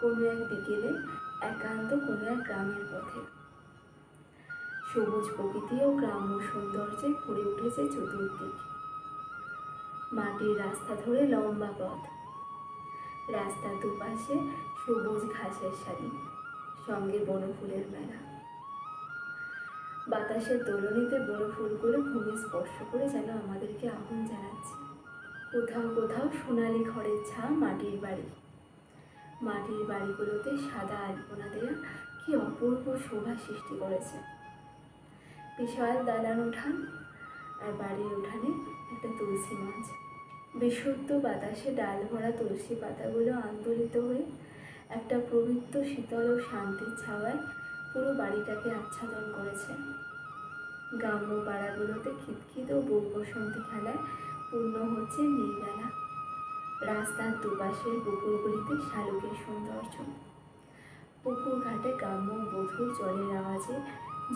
কোনো এক বিকেলে একান্ত কোনো এক গ্রামের পথে। সবুজ প্রকৃতি ও গ্রাম্য সৌন্দর্যে ভরে উঠেছে চতুর্দিক। মাটির রাস্তা ধরে লম্বা পথ। রাস্তার দুপাশে সবুজ ঘাসের সারি, সঙ্গে বনফুলের মেলা। বাতাসের দোলনিতে বড় ফুলগুলো ভূমি স্পর্শ করে যেন আমাদেরকে আগুন জানাচ্ছে। কোথাও কোথাও সোনালি খড়ের ছা মাটির বাড়ি। মাটির বাড়িগুলোতে সাদা আলপনা দেওয়া কি অপূর্ব শোভা সৃষ্টি করেছে। বিশাল দালান উঠান আর বাড়ির উঠানে একটা তুলসী মাছ। বিশুদ্ধ বাতাসে ডাল ভরা তুলসী পাতাগুলো আন্দোলিত হয়ে একটা পবিত্র, শীতল ও শান্তির ছাওয়ায় পুরো বাড়িটাকে আচ্ছাদন করেছে। গ্রাম্য পাড়াগুলোতে খিতখিত ও বউ বসন্তী খেলায় রাস্তার দুপাশের পুকুরগুলিতে শালুকের সৌন্দর্য। পুকুর ঘাটে গ্রাম্য বধুর জলের আওয়াজে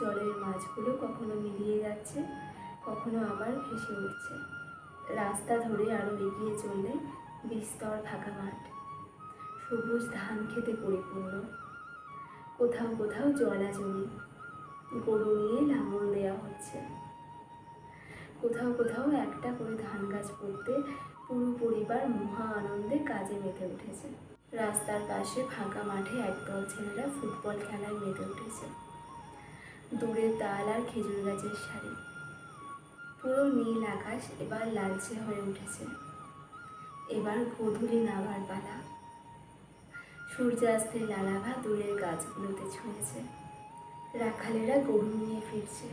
জলের মাছগুলো কখনো মিলিয়ে যাচ্ছে, কখনো আবার ভেসে উঠছে। রাস্তা ধরে আরও এগিয়ে চললে বিস্তর ফাঁকা মাঠ। সবুজ ধান খেতে পরিপূর্ণ। কোথাও কোথাও জলা জমি গরু নিয়ে লাঙল দেওয়া হচ্ছে। কোথাও কোথাও একটা করে ধান গাছ পড়তে পুরো পরিবার মহা আনন্দে কাজে মেতে উঠেছে। রাস্তার পাশে ফাঁকা মাঠে একদল ছেলেরা ফুটবল খেলায় মেতে উঠেছে। দূরে তাল আর খেজুর গাছের সারি পুরো নীল আকাশ এবার লালচে হয়ে উঠেছে। এবার গধূলি নামার পালা। সূর্যাস্তের লালাভা দূরের গাছগুলোতে ছুঁয়েছে। রাখালেরা গরু নিয়ে ফিরছে।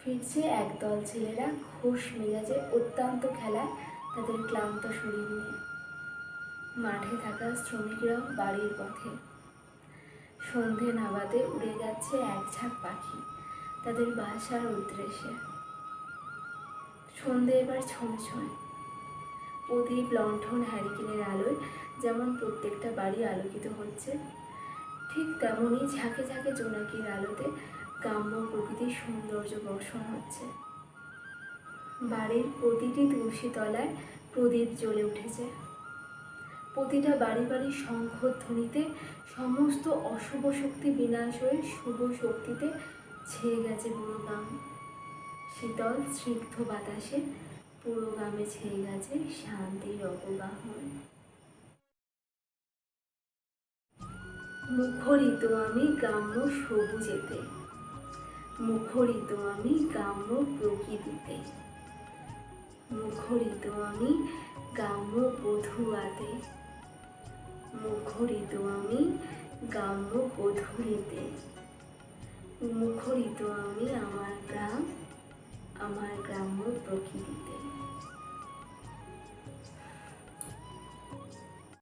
ফিরছে একদল ছেলেরা ঘোষ মেজাজে অত্যন্ত খেলায় তাদের ক্লান্ত শরীর নিয়ে। মাঠে থাকা শ্রমিকরাও বাড়ির পথে। সন্ধে নাবাদে উড়ে যাচ্ছে এক ঝাঁক পাখি, তাদের বাসার উদ্দেশ্যে। সন্ধে এবার ছমে ছয় প্রদীপ লণ্ঠন হ্যারিকেনের আলোয় যেমন প্রত্যেকটা বাড়ি আলোকিত হচ্ছে, ঠিক তেমনই ঝাঁকে ঝাঁকে জোনাকির আলোতে গ্রাম্য প্রকৃতির সৌন্দর্য বর্ষণ হচ্ছে। বাড়ির প্রতিটি তুলসী তলায় প্রদীপ জ্বলে উঠেছে। প্রতিটা বাড়ি বাড়ি শঙ্খধ্বনিতে সমস্ত অশুভ শক্তি বিনাশ হয়ে শুভ শক্তিতে ছেয়ে গেছে পুরো গ্রাম। শীতল, স্নিগ্ধ বাতাসে পুরো গ্রামে ছেয়ে গেছে শান্তির অবগাহন মুখরিত আমি গ্রাম্য সবুজেতে। মুখরিত আমি গ্রাম্য প্রকৃতিতে। মুখরিত আমি গ্রাম্য বধুয়াতে। মুখরিত আমি গ্রাম্য বধুরিতে মুখরিত আমি আমার গ্রাম, আমার গ্রাম্য প্রকৃতিতে।